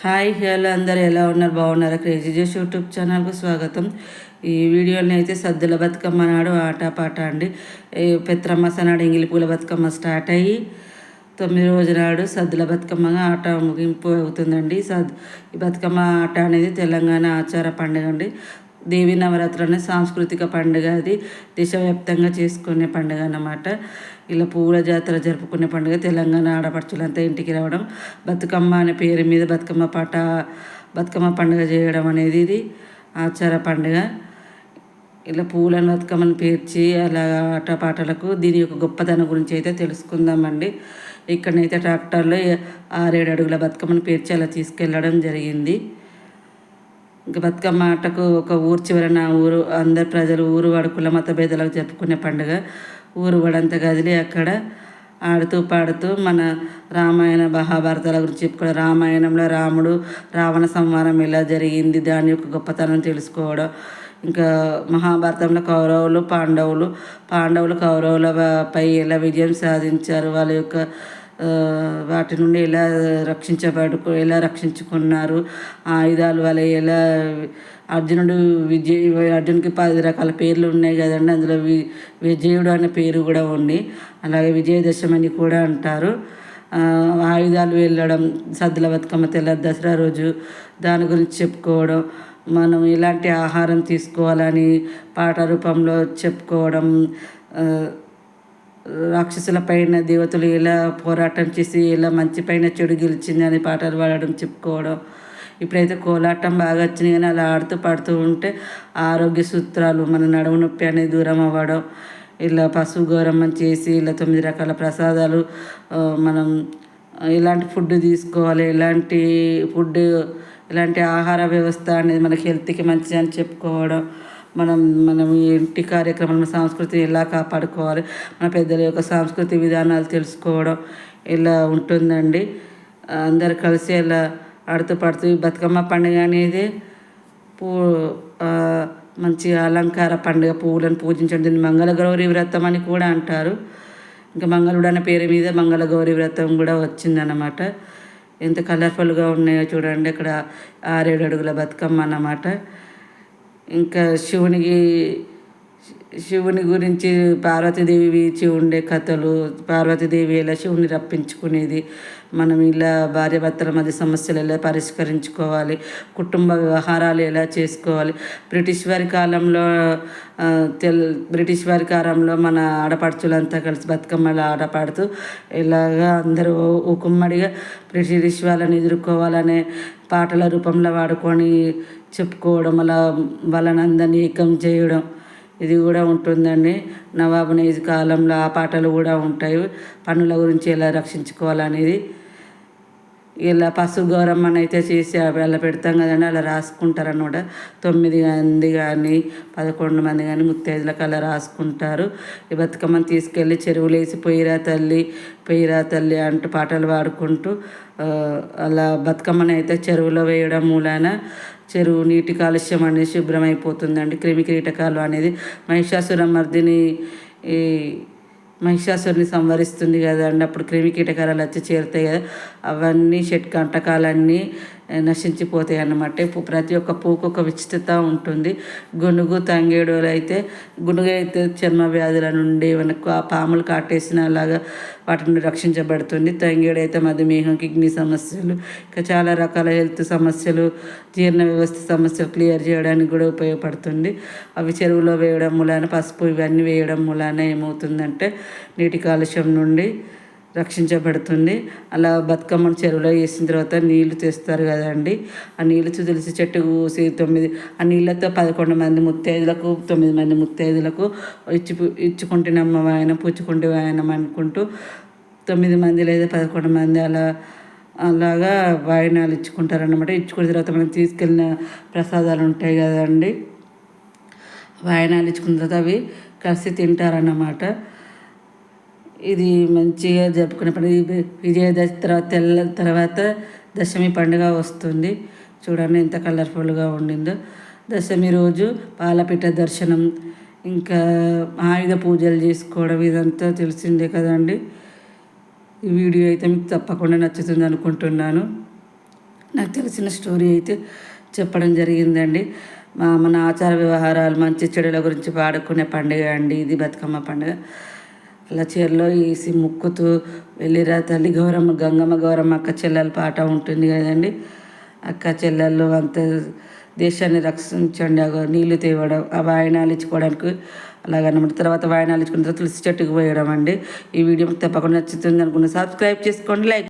Hi hello అందరు ఎలా ఉన్నారు? బాగున్నారా? క్రేజీ జోష్ యూట్యూబ్ ఛానల్కు స్వాగతం. ఈ వీడియోని అయితే సద్దుల బతుకమ్మ నాడు ఆట పాట అండి ఈ సనాడు నాడు ఎంగిలి పూల బతుకమ్మ స్టార్ట్ అయ్యి తొమ్మిది రోజు నాడు సద్దుల బతుకమ్మగా ఆట ముగింపు అవుతుందండి. సద్ ఈ బతుకమ్మ ఆట అనేది తెలంగాణ ఆచార పండుగ అండి. దేవి నవరాత్రులు సాంస్కృతిక పండుగ అది. దేశవ్యాప్తంగా చేసుకునే పండుగ అన్నమాట. ఇలా పూల జాతర జరుపుకునే పండుగ. తెలంగాణ ఆడపడుచులంతా ఇంటికి రావడం. బతుకమ్మ అనే పేరు మీద బతుకమ్మ పాట బతుకమ్మ పండుగ చేయడం అనేది ఇది. ఆచార పండుగ. ఇలా పూలను బతుకమ్మను పేర్చి అలా ఆటపాటలకు దీని యొక్క గొప్పతనం గురించి అయితే తెలుసుకుందామండి. ఇక్కడనైతే ట్రాక్టర్లో ఆరేడు అడుగుల బతుకమ్మను పేర్చి అలా తీసుకెళ్ళడం జరిగింది. బతుకమ్మ ఆటకు ఒక ఊరు చివరన ఊరు అందరు ప్రజలు ఊరు వాడు కుల మత భేదాలకు జరుపుకునే పండుగ. ఊరు వాడంతా కదిలి అక్కడ ఆడుతూ పాడుతూ మన రామాయణ మహాభారతాల గురించి చెప్పుకోవడం రామాయణంలో రాముడు రావణ సంహారం ఎలా జరిగింది దాని యొక్క గొప్పతనం తెలుసుకోవడం. ఇంకా మహాభారతంలో కౌరవులు పాండవులు పాండవులు కౌరవులపై ఎలా విజయం సాధించారు వాళ్ళ యొక్క వాటి నుండి ఎలా రక్షించబడు ఎలా రక్షించుకున్నారు? ఆయుధాలు వల్ల ఎలా అర్జునుడు విజయ్ అర్జునుడికి పది రకాల పేర్లు ఉన్నాయి కదండి. అందులో వి విజయుడు అనే పేరు కూడా ఉంది. అలాగే విజయదశమి అని కూడా అంటారు. ఆయుధాలు వెళ్ళడం సద్దుల బతుకమ్మ తెల్ల దసరా రోజు దాని గురించి చెప్పుకోవడం మనం ఎలాంటి ఆహారం తీసుకోవాలని పాట రూపంలో చెప్పుకోవడం రాక్షసుల పైన దేవతలు ఎలా పోరాటం చేసి ఎలా మంచి పైన చెడు గెలిచింది అని పాటలు పాడడం చెప్పుకోవడం. ఇప్పుడైతే కోలాటం బాగా వచ్చినాయి కానీ అలా ఆడుతూ పాడుతూ ఉంటే ఆరోగ్య సూత్రాలు మన నడుము నొప్పి అనేది దూరం అవ్వడం ఇలా పశువు గౌరవం చేసి ఇలా తొమ్మిది రకాల ప్రసాదాలు మనం ఎలాంటి ఫుడ్ తీసుకోవాలి ఎలాంటి ఫుడ్ ఎలాంటి ఆహార వ్యవస్థ అనేది మనకి హెల్త్కి మంచిది అని చెప్పుకోవడం మనం మనం ఇంటి కార్యక్రమాలు సంస్కృతిని ఎలా కాపాడుకోవాలి మన పెద్దల యొక్క సాంస్కృతిక విధానాలు తెలుసుకోవడం ఇలా ఉంటుందండి. అందరు కలిసి ఇలా ఆడుతూ పాడుతూ బతుకమ్మ పండుగ అనేది పూ మంచి అలంకార పండుగ పువ్వులను పూజించడం దీన్ని మంగళగౌరి వ్రతం అని కూడా అంటారు. ఇంకా మంగళుడు అనే పేరు మీద మంగళగౌరి వ్రతం కూడా వచ్చిందన్నమాట. ఎంత కలర్ఫుల్గా ఉన్నాయో చూడండి ఇక్కడ ఆరేడు అడుగుల బతుకమ్మ అన్నమాట. ఇంకా శివునికి శివుని గురించి పార్వతీదేవి ఉండే కథలు పార్వతీదేవి ఎలా శివుని రప్పించుకునేది మనం ఇలా భార్యాభర్తల మధ్య సమస్యలు ఎలా పరిష్కరించుకోవాలి కుటుంబ వ్యవహారాలు ఎలా చేసుకోవాలి. బ్రిటిష్ వారి కాలంలో తెల్ బ్రిటిష్ వారి కాలంలో మన ఆడపడుచులంతా కలిసి బతుకమ్మలు ఆడపాడుతూ ఇలాగా అందరూ ఉకుమ్మడిగా బ్రిటిష్ వాళ్ళని ఎదుర్కోవాలనే పాటల రూపంలో వాడుకొని చెప్పుకోవడం అలా వాళ్ళని అందరినీ ఏకం చేయడం ఇది కూడా ఉంటుందండి. నవాబు కాలంలో ఆ పాటలు కూడా ఉంటాయి. పనుల గురించి ఎలా రక్షించుకోవాలనేది ఇలా పశు గౌరమ్మని అయితే చేసి అలా పెడతాం కదండి అలా రాసుకుంటారనమాట తొమ్మిది మంది కానీ పదకొండు మంది కానీ ముత్తైదులకు అలా రాసుకుంటారు. ఈ బతుకమ్మని తీసుకెళ్ళి చెరువులు వేసి పొయ్యిరా తల్లి పొయ్యిరా తల్లి అంటూ పాటలు పాడుకుంటూ అలా బతుకమ్మని అయితే చెరువులో వేయడం మూలాన చెరువు నీటి కాలుష్యం అనేది శుభ్రమైపోతుందండి. క్రిమి కీటకాలు అనేది మహిషాసురం మర్దిని ఈ మహిషాసురుని సంవరిస్తుంది కదండి అప్పుడు క్రిమి కీటకాలు వచ్చి చేరుతాయి కదా. అవన్నీ షట్ కంటకాలన్నీ నశించిపోతాయి అన్నమాట. ప్రతి ఒక్క పూకు ఒక విచిత్రత ఉంటుంది. గునుగు తంగేడులు అయితే గునుగు అయితే చర్మ వ్యాధుల నుండి మనకు ఆ పాములు కాటేసిన అలాగా వాటి నుండి రక్షించబడుతుంది. తంగేడు అయితే మధుమేహం కిడ్నీ సమస్యలు ఇంకా చాలా రకాల హెల్త్ సమస్యలు జీర్ణ వ్యవస్థ సమస్యలు క్లియర్ చేయడానికి కూడా ఉపయోగపడుతుంది. అవి చెరువులో వేయడం మూలాన పసుపు ఇవన్నీ వేయడం మూలాన ఏమవుతుందంటే నీటి కాలుష్యం నుండి రక్షించబడుతుంది. అలా బతుకమ్మను చెరువులో వేసిన తర్వాత నీళ్ళు తెస్తారు కదండి. ఆ నీళ్ళు తులసి చెట్టు కూసి తొమ్మిది ఆ నీళ్ళతో పదకొండు మంది ముత్తైదులకు తొమ్మిది మంది ముత్తైదులకు ఇచ్చి ఇచ్చుకుంటున్నాం ఆయన పుచ్చుకుంటే ఆయన అనుకుంటూ తొమ్మిది మంది లేదా పదకొండు మంది అలా అలాగా వాయినాలు ఇచ్చుకుంటారనమాట ఇచ్చుకున్న తర్వాత మనం తీసుకెళ్ళిన ప్రసాదాలు ఉంటాయి కదండి. వాయినాలు ఇచ్చుకున్న తర్వాత అవి కలిసి తింటారన్నమాట. ఇది మంచిగా జరుపుకునే పండుగ విజయదశమి తర్వాత తెల్ల తర్వాత దశమి పండుగ వస్తుంది. చూడండి ఎంత కలర్ఫుల్గా ఉండిందో. దశమి రోజు పాలపీట దర్శనం ఇంకా ఆయుధ పూజలు చేసుకోవడం ఇదంతా తెలిసిందే కదండి. ఈ వీడియో అయితే మీకు తప్పకుండా నచ్చుతుంది అనుకుంటున్నాను. నాకు తెలిసిన స్టోరీ అయితే చెప్పడం జరిగిందండి. మా మన ఆచార వ్యవహారాలు మంచి చెడుల గురించి పాడుకునే పండుగ అండి. ఇది బతుకమ్మ పండుగ. అలా చీరలో వేసి ముక్కుతూ వెళ్ళిరా తల్లి గౌరమ్మ గంగమ్మ గౌరమ్మ అక్క చెల్లెల పాట ఉంటుంది కదండి. అక్క చెల్లెళ్ళు అంత దేశాన్ని రక్షించండి అగో నీళ్ళు తేవడం ఆ వాయనాలు ఇచ్చుకోవడానికి అలాగనమాట. తర్వాత వాయనాలు ఇచ్చుకున్న తర్వాత తులసి చెట్టుకు పోయడం అండి. ఈ వీడియో తప్పకుండా నచ్చుతుంది అనుకున్న సబ్స్క్రైబ్ చేసుకోండి లైక్